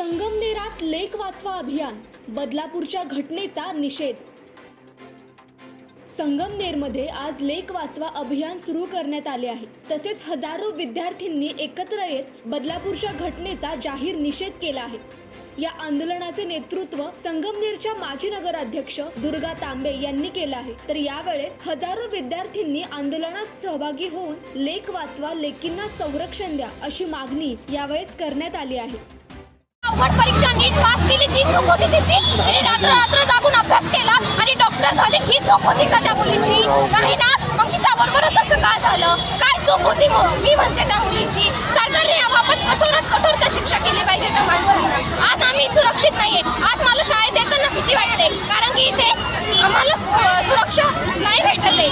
संगमनेरात लेक वाचवा अभियान बदलापूरच्या घटनेचा निषेध. संगमनेरमध्ये आज लेक वाचवा अभियान सुरू करण्यात आले आहे. तसेच हजारो विद्यार्थ्यांनी एकत्र येत बदलापूरच्या घटनेचा जाहीर निषेध केला आहे. या आंदोलनाचे नेतृत्व संगमनेरच्या माजी नगराध्यक्ष दुर्गा तांबे यांनी केलं आहे. तर यावेळेस हजारो विद्यार्थ्यांनी आंदोलनात सहभागी होऊन लेख वाचवा लेकींना संरक्षण द्या अशी मागणी यावेळेस करण्यात आली आहे. अवघड परीक्षा नीट पास केली ती चूक होती तिची. तिने रात्र रात्र जागून अभ्यास केला आणि डॉक्टर झाले. ही चूक होती का त्या मुलीची? नाही ना. मग तिच्या बरोबरच असं का झालं? काय चूक होती मग? मी म्हणते त्या मुलीची. सरकारने याबाबत कठोरात कठोर त्या शिक्षा केली पाहिजे त्या माणसांना. आज आम्ही सुरक्षित नाहीये. आज मला शाळेत येताना भीती वाटते. कारण की इथे आम्हाला सुरक्षा नाही भेटत आहे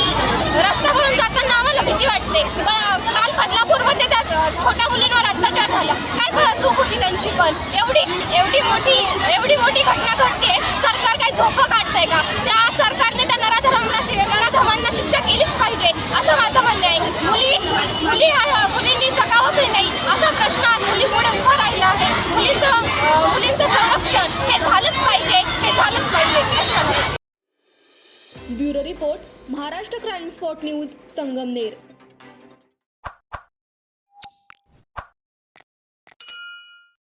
रस्त्यावरून जाताना आम्हाला भीती वाटते ब- काल बदलापूरमध्ये त्या अं, छोट्या मुलींवर अत्याचार झाला काय ब- चूक होती त्यांची पण. एवढी एवढी मोठी एवढी मोठी घटना घडते सरकार काय झोपं काढतंय का? त्या सरकारने त्या नराधमांना शि- नराधमांना शिक्षा केलीच पाहिजे असं माझं म्हणणं आहे. मुली मुली मुलींनी जगावं की नाही असा प्रश्न आज मुलीपुढे उभा राहिला आहे. मुलीचं मुलींचं संरक्षण हे झालंच पाहिजे हे झालंच पाहिजे bureau report Maharashtra crime spot news Sangamner.